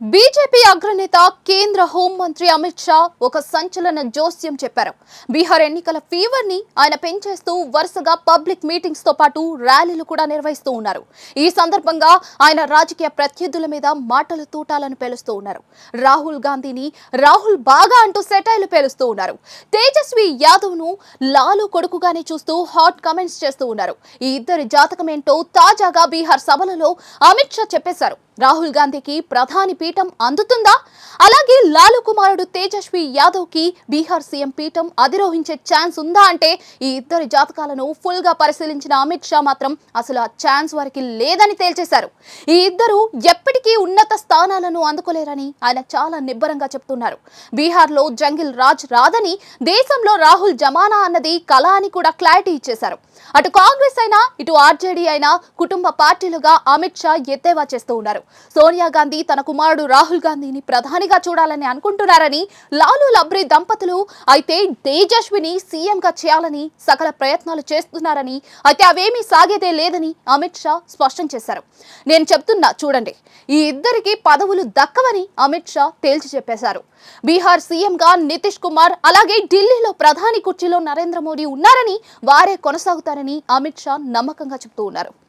BJP అగ్రనేత కేంద్ర హోంమంత్రి అమిత్ షా ఒక సంచలన జోస్యం చెప్పారు. బీహార్ ఎన్నికల ఫీవర్ని ఆయన పెంచేస్తూ వరుసగా పబ్లిక్ మీటింగ్స్తో పాటు ర్యాలీలు కూడా నిర్వహిస్తూ ఉన్నారు. ఈ సందర్భంగా ఆయన రాజకీయ ప్రత్యర్థుల మీద మాటలు తూటాలను పేలుస్తూ ఉన్నారు. రాహుల్ గాంధీని రాహుల్ బాగా అంటూ సెటైలు పేలుస్తూ ఉన్నారు. తేజస్వి యాదవ్ను లాలు కొడుకుగానే చూస్తూ హాట్ కమెంట్స్ చేస్తూ ఉన్నారు. ఈ ఇద్దరి జాతకమేంటో తాజాగా బీహార్ సభలలో అమిత్ షా చెప్పేశారు. రాహుల్ గాంధీకి ప్రధాని పీఠం అందుతుందా? అలాగే లాలు కుమారుడు తేజస్వి యాదవ్కి బీహార్ సీఎం పీఠం అధిరోహించే ఛాన్స్ ఉందా అంటే ఈ ఇద్దరి జాతకాలను ఫుల్గా పరిశీలించిన అమిత్ షా మాత్రం అసలు ఆ ఛాన్స్ వారికి లేదని తేల్చేశారు. ఈ ఇద్దరు ఎప్పటికీ ఉన్నత స్థానాలను అందుకోలేరని ఆయన చాలా నిబ్బరంగా చెప్తున్నారు. బీహార్లో జంగిల్ రాజ్ రాదని దేశంలో రాహుల్ జమానా అన్నది కళ అని కూడా క్లారిటీ ఇచ్చేశారు. అటు కాంగ్రెస్ అయినా ఇటు ఆర్జేడీ అయినా కుటుంబ పార్టీలుగా అమిత్ షా ఎద్దేవా చేస్తూ ఉన్నారు. సోనియా గాంధీ తన కుమారుడు రాహుల్ గాంధీని ప్రధానిగా చూడాలని అనుకుంటున్నారని లాలు లబ్రి దంపతులు అయితే తేజస్విని సీఎంగా చేయాలని సకల ప్రయత్నాలు చేస్తున్నారని అయితే అవేమీ సాగేదే లేదని అమిత్ షా స్పష్టం చేశారు. నేను చెప్తున్నా చూడండి ఈ ఇద్దరికి పదవులు దక్కవని అమిత్ షా తేల్చి చెప్పేశారు. బీహార్ సీఎంగా నితీష్ కుమార్ అలాగే ఢిల్లీలో ప్రధాని కుర్చీలో నరేంద్ర మోడీ ఉన్నారని వారే కొనసాగుతారు చేస్తారని అమిత్ షా నమ్మకంగా చెబుతూ ఉన్నారు.